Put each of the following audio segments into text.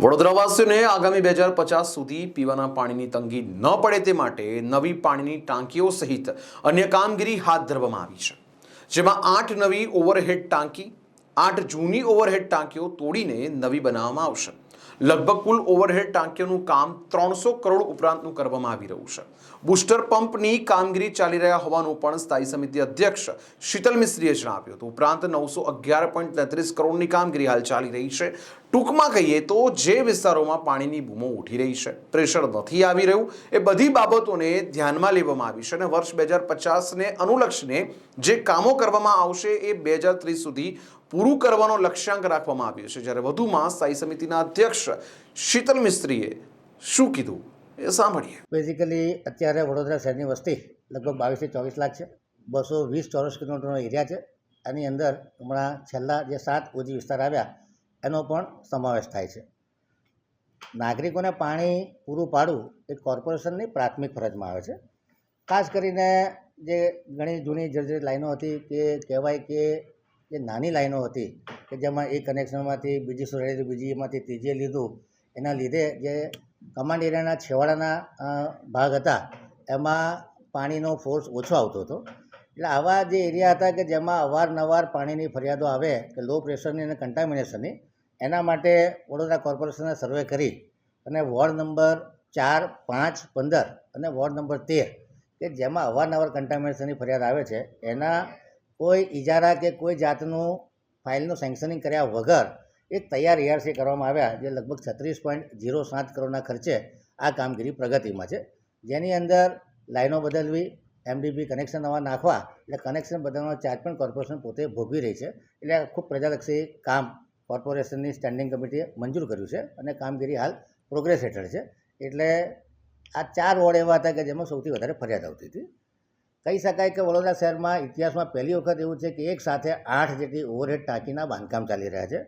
વડોદરાવાસીઓને આગામી બે હજાર પચાસ સુધી પીવાના પાણીની તંગી ન પડે તે માટે નવી પાણીની ટાંકીઓ સહિત અન્ય કામગીરી હાથ ધરવામાં આવી છે. જેમાં આઠ નવી ઓવરહેડ ટાંકી, આઠ જૂની ઓવરહેડ ટાંકીઓ તોડીને નવી બનાવવામાં આવશે. લગભગ કુલ ઓવરહેડ ટાંકીઓનું કામ ત્રણસો કરોડ ઉપરાંતનું કરવામાં આવી રહ્યું છે. બુસ્ટર પંપની કામગીરી ચાલી રહ્યા હોવાનું પણ સ્થાયી સમિતિ અધ્યક્ષ શીતલ મિસ્ત્રીએ જણાવ્યું હતું. ઉપરાંત નવસો અગિયાર પોઈન્ટ તેત્રીસ કરોડની કામગીરી હાલ ચાલી રહી છે. ટૂંકમાં કહીએ તો જે વિસ્તારોમાં પાણીની બૂમો ઉઠી રહી છે, પ્રેશર નથી આવી રહ્યું, એ બધી બાબતોને ધ્યાનમાં લેવામાં આવી છે અને વર્ષ બે હજાર પચાસને અનુલક્ષીને જે કામો કરવામાં આવશે એ બે હજાર ત્રીસ સુધી પૂરું કરવાનો લક્ષ્યાંક રાખવામાં આવ્યો છે. જ્યારે વધુમાં સ્થાયી સમિતિના અધ્યક્ષ શીતલ મિસ્ત્રીએ શું કીધું એ સાંભળીએ. બેઝિકલી અત્યારે વડોદરા શહેરની વસ્તી લગભગ બાવીસથી ચોવીસ લાખ છે. બસો વીસ ચોરસ કિલોમીટરનો એરિયા છે. એની અંદર હમણાં છેલ્લા જે સાત ઓજી વિસ્તાર આવ્યા, એનો પણ સમાવેશ થાય છે. નાગરિકોને પાણી પૂરું પાડવું એ કોર્પોરેશનની પ્રાથમિક ફરજમાં આવે છે. ખાસ કરીને જે ઘણી જૂની જર્જરિત લાઈનો હતી કે કહેવાય કે જે નાની લાઈનો હતી કે જેમાં એક કનેક્શનમાંથી બીજી સુરેડી બીજીમાંથી ત્રીજે લીધું. એના લીધે જે કમાન્ડ એરિયાના છેવાડાના ભાગ હતા, એમાં પાણીનો ફોર્સ ઓછો આવતો હતો. એટલે આવા જે એરિયા હતા કે જેમાં અવારનવાર પાણીની ફરિયાદો આવે કે લો પ્રેશરની અને કન્ટામિનેશનની એના માટે વડોદરા કોર્પોરેશને સર્વે કરી અને વોર્ડ નંબર ચાર, પાંચ, પંદર અને વોર્ડ નંબર તેર, કે જેમાં અવારનવાર કન્ટામિનેશનની ફરિયાદ આવે છે, એના કોઈ ઇજારા કે કોઈ જાતનું ફાઇલનું સેન્કશનિંગ કર્યા વગર એક તૈયાર એઆરસી કરવામાં આવ્યા, જે લગભગ છત્રીસ પોઈન્ટ ઝીરો સાત કરોડના ખર્ચે આ કામગીરી પ્રગતિમાં છે. જેની અંદર લાઈનો બદલવી, એમડીબી કનેક્શન નવા નાખવા, એટલે કનેક્શન બદલવાનો ચાર્જ પણ કોર્પોરેશન પોતે ભોગવી રહી છે. એટલે ખૂબ પ્રજાલક્ષી કામ કોર્પોરેશનની સ્ટેન્ડિંગ કમિટીએ મંજૂર કર્યું છે અને કામગીરી હાલ પ્રોગ્રેસ હેઠળ છે. એટલે આ ચાર વોર્ડ એવા હતા કે જેમાં સૌથી વધારે ફરિયાદ આવતી હતી. કહી શકાય કે વડોદરા શહેરમાં ઇતિહાસમાં પહેલી વખત એવું છે કે એક સાથે આઠ જેટલી ઓવરહેડ ટાંકીના બાંધકામ ચાલી રહ્યા છે.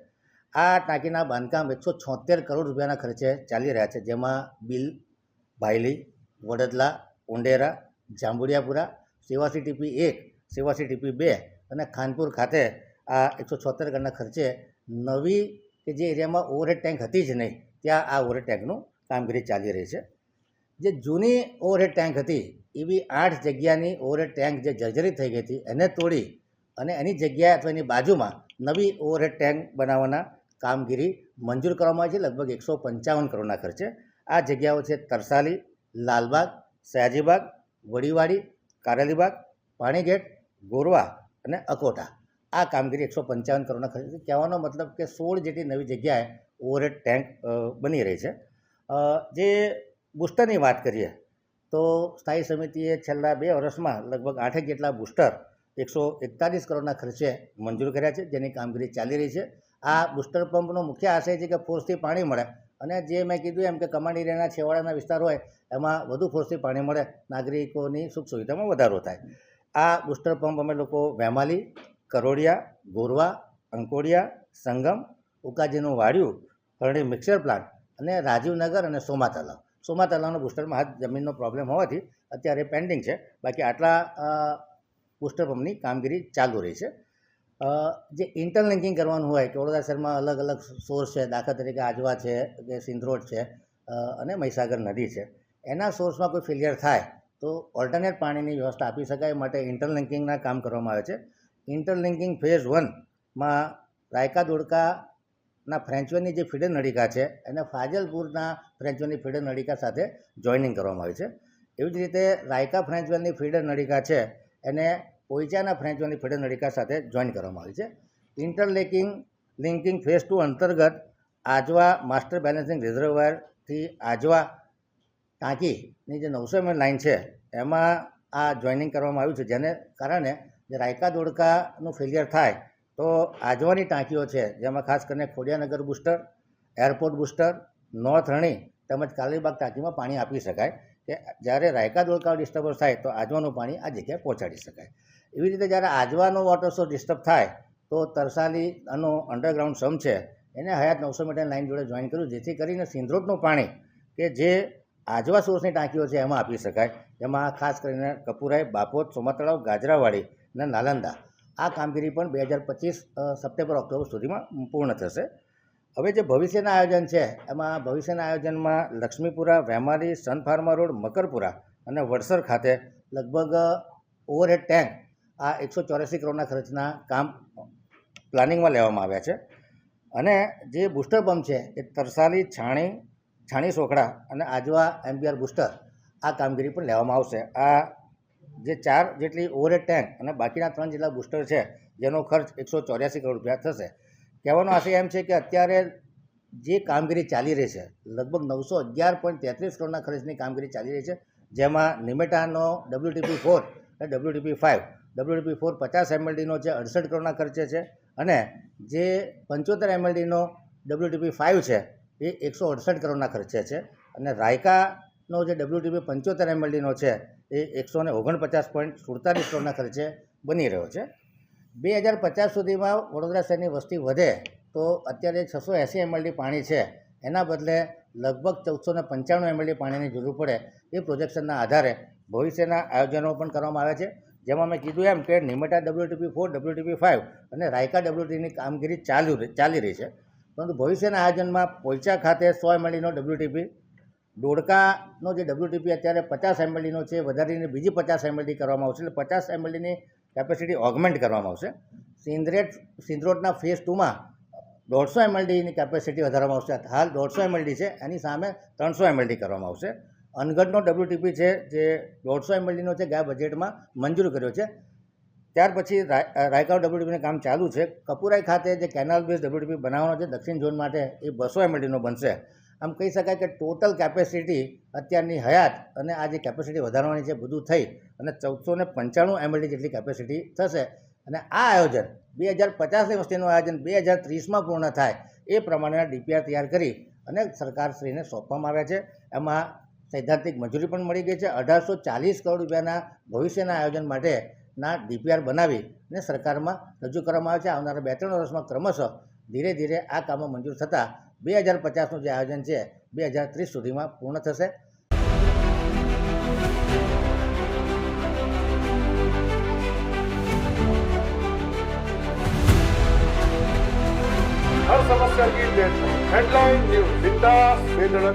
આ ટાંકીના બાંધકામ એકસો છોતેર કરોડ રૂપિયાના ખર્ચે ચાલી રહ્યા છે. જેમાં બિલ ભાયલી વડદલા, ઉંડેરા, જાંબુડિયાપુરા, સેવાસી ટીપી એક, સેવાસી ટીપી બે અને ખાનપુર ખાતે આ એકસો છોતેર કરોડના ખર્ચે નવી કે જે એરિયામાં ઓવરહેડ ટેન્ક હતી જ નહીં, ત્યાં આ ઓવરહેડ ટેન્કનું કામગીરી ચાલી રહી છે. જે જૂની ઓવરહેડ ટેન્ક હતી, એવી આઠ જગ્યાની ઓવરહેડ ટેન્ક જે જર્જરિત થઈ ગઈ હતી, એને તોડી અને એની જગ્યાએ અથવા એની બાજુમાં નવી ઓવરહેડ ટેન્ક બનાવવાના કામગીરી મંજૂર કરવામાં આવી છે. લગભગ એકસો પંચાવન કરોડના ખર્ચે. આ જગ્યાઓ છે તરસાલી, લાલબાગ, સયાજીબાગ, વડીવાડી, કારેલીબાગ, પાણીગેટ, ગોરવા અને અકોટા. આ કામગીરી એકસો પંચાવન કરોડના ખર્ચે કહેવાનો મતલબ કે સોળ જેટલી નવી જગ્યાએ ઓવરહેડ ટેન્ક બની રહી છે. જે બુસ્ટરની વાત કરીએ, તો સ્થાયી સમિતિએ છેલ્લા બે વર્ષમાં લગભગ આઠેક જેટલા બુસ્ટર એકસો એકતાલીસ કરોડના ખર્ચે મંજૂર કર્યા છે, જેની કામગીરી ચાલી રહી છે. આ બુસ્ટર પંપનો મુખ્ય આશય છે કે ફોર્સથી પાણી મળે અને જે મેં કીધું એમ કે કમાન્ડ એરિયાના છેવાડાના વિસ્તાર હોય, એમાં વધુ ફોર્સથી પાણી મળે, નાગરિકોની સુખ સુવિધામાં વધારો થાય. આ બુસ્ટર પંપ અમે લોકો વેમાલી, કરોડિયા, ગોરવા, અંકોડિયા, સંગમ, ઉકાજીનું વાડિયું, હરણી મિક્સર પ્લાન્ટ અને રાજીવનગર અને સોમા તલાવ સોમા તલાવનો બુસ્ટરમાં હાથ જમીનનો પ્રોબ્લેમ હોવાથી અત્યારે પેન્ડિંગ છે. બાકી આટલા બુસ્ટર પંપની કામગીરી ચાલુ રહી છે. જે ઇન્ટરલિંકિંગ કરવાનું હોય કે વડોદરા શહેરમાં અલગ અલગ સોર્સ છે, દાખલા તરીકે આજવા છે, કે સિંધરોડ છે અને મહીસાગર નદી છે. એના સોર્સમાં કોઈ ફેલિયર થાય તો ઓલ્ટરનેટ પાણીની વ્યવસ્થા આપી શકાય માટે ઇન્ટરલિંકિંગના કામ કરવામાં આવે છે. ઇન્ટરલિંકિંગ ફેઝ વનમાં રાયકા દોડકાના ફ્રેન્ચવેની જે ફીડર નળિકા છે, એને ફાજલપુરના ફ્રેન્ચવેની ફીડર નળિકા સાથે જોઈનિંગ કરવામાં આવી છે. એવી જ રીતે રાયકા ફ્રેન્ચવેલની ફીડર નળિકા છે, એને પોઈચાના ફ્રેન્ચવેલની ફીડર નળિકા સાથે જોઈન કરવામાં આવી છે. ઇન્ટરલેકિંગ, લિંકિંગ ફેઝ ટુ અંતર્ગત આજવા માસ્ટર બેલેન્સિંગ રિઝર્વરથી આજવા ટાંકીની જે નવસો એમએલ લાઇન છે, એમાં આ જોઈનિંગ કરવામાં આવ્યું છે, જેને કારણે જે રાયકા દોડકાનું ફેલિયર થાય તો આજવાની ટાંકીઓ છે, જેમાં ખાસ કરીને Khodiyanagar booster, airport booster, north રણી તેમજ કાલીબાગ ટાંકીમાં પાણી આપી શકાય કે જ્યારે રાયકા દોડકા ડિસ્ટર્બન્સ થાય તો આજવાનું પાણી આ જગ્યાએ પહોંચાડી શકાય. એવી રીતે જ્યારે આજવાનો વોટર સોર્સ ડિસ્ટર્બ થાય તો તરસાલી આનો અંડરગ્રાઉન્ડ સમ છે, એને હયાત નવસો મીટર લાઇન જોડે જોઈન કર્યું, જેથી કરીને સિંધરોડનું પાણી કે જે આજવા સોર્સની ટાંકીઓ છે એમાં આપી શકાય. એમાં ખાસ કરીને કપુરાઈ, બાપોત સોમાતળાવ ગાજરાવાડી અને નાલંદા આ કામગીરી પણ બે હજાર પચીસ સપ્ટેમ્બર, ઓક્ટોબર સુધીમાં પૂર્ણ થશે. હવે જે ભવિષ્યના આયોજન છે, એમાં ભવિષ્યના આયોજનમાં લક્ષ્મીપુરા, વેમારી, સન ફાર્મા રોડ, મકરપુરા અને વડસર ખાતે લગભગ ઓવરહેડ ટેન્ક, આ એકસો ચોર્યાસી કરોડના ખર્ચના કામ પ્લાનિંગમાં લેવામાં આવ્યા છે. અને જે બુસ્ટર પંપ છે, એ તરસાલી, છાણી છાણી સોખડા અને આજવા એમબીઆર બુસ્ટર આ કામગીરી પણ લેવામાં આવશે. આ જે ચાર જેટલી ઓવરહેડ ટેન્ક અને બાકીના ત્રણ જેટલા બુસ્ટર છે, જેનો ખર્ચ એકસો ચોર્યાસી કરોડ રૂપિયા થશે. કહેવાનો આશય એમ છે કે અત્યારે જે કામગીરી ચાલી રહી છે, લગભગ નવસો અગિયાર પોઈન્ટ તેત્રીસ કરોડના ખર્ચની કામગીરી ચાલી રહી છે, જેમાં નિમેટાનો ડબલ્યુટીપી ફોર અને ડબલ્યુટીપી ફાઇવ ડબલ્યુટીપી ફોર પચાસ એમએલડીનો છે, અડસઠ કરોડના ખર્ચે છે, અને જે પંચોતેર એમએલડીનો ડબલ્યુટીપી ફાઇવ છે, એ એકસો અડસઠ કરોડના ખર્ચે છે. અને રાયકાનો જે ડબલ્યુટીપી પંચોતેર એમએલડીનો છે એ એકસો ને ઓગણપચાસ પોઈન્ટ સુડતાલીસ કરોડના ખર્ચે બની રહ્યો છે. બે હજાર પચાસ સુધીમાં વડોદરા શહેરની વસ્તી વધે તો અત્યારે છસો એંસી એમએલડી પાણી છે. એના બદલે લગભગ ચૌદસો ને પંચાણું એમએલડી પાણીની જરૂર પડે એ પ્રોજેક્શનના આધારે ભવિષ્યના આયોજનો પણ કરવામાં આવ્યા છે. જેમાં મેં કીધું એમ કે Nimeta WTP four, WTP five અને રાયકા ડબલ્યુટીની કામગીરી ચાલુ ચાલી રહી છે. પરંતુ ભવિષ્યના આયોજનમાં પોઈચા ખાતે સો એમએલડીનો ડબલ્યુટીપી દોડકાનો જે ડબલ્યુટીપી અત્યારે પચાસ એમએલડીનો છે, વધારીને બીજી પચાસ એમએલડી કરવામાં આવશે, એટલે પચાસ એમએલડીની કેપેસિટી ઓગમેન્ટ કરવામાં આવશે. સિંદ્રેટ સિંદ્રોટના ફેઝ ટુમાં દોઢસો એમએલડીની કેપેસિટી વધારવામાં આવશે. હાલ દોઢસો એમએલડી છે, એની સામે ત્રણસો એમએલડી કરવામાં આવશે. અનગઢનો ડબલ્યુટીપી છે, જે દોઢસો એમએલડીનો છે, ગયા બજેટમાં મંજૂર કર્યો છે. ત્યાર પછી રાય- રાયકાવ ડબલ્યુટીપીનું કામ ચાલુ છે. કપુરાઈ ખાતે જે કેનાલ બેઝ ડબ્લ્યુટીપી બનાવવાનો છે, દક્ષિણ ઝોન માટે એ બસો એમએલડીનો બનશે. આમ કહી શકાય કે ટોટલ કેપેસિટી અત્યારની હયાત અને આ જે કેપેસિટી વધારવાની છે બધું થઈ અને ચૌદસો ને પંચાણું એમએલડી જેટલી કેપેસિટી થશે અને આ આયોજન બે હજાર પચાસની વસ્તીનું આયોજન બે હજાર ત્રીસમાં પૂર્ણ થાય એ પ્રમાણેના ડીપીઆર તૈયાર કરી અને સરકારશ્રીને સોંપવામાં આવ્યા છે. એમાં સૈદ્ધાંતિક મંજૂરી પણ મળી ગઈ છે. અઢારસો ચાલીસ કરોડ રૂપિયાના ભવિષ્યના આયોજન માટેના ડીપીઆર બનાવી અને સરકારમાં રજૂ કરવામાં આવે છે. આવનારા બે ત્રણ વર્ષમાં ક્રમશઃ ધીરે ધીરે આ કામો મંજૂર થતાં બે હજાર પચાસનું જે આયોજન છે, બે હજાર ત્રીસ સુધીમાં પૂર્ણ થશે. હર સમસ્યા હેડલાઇન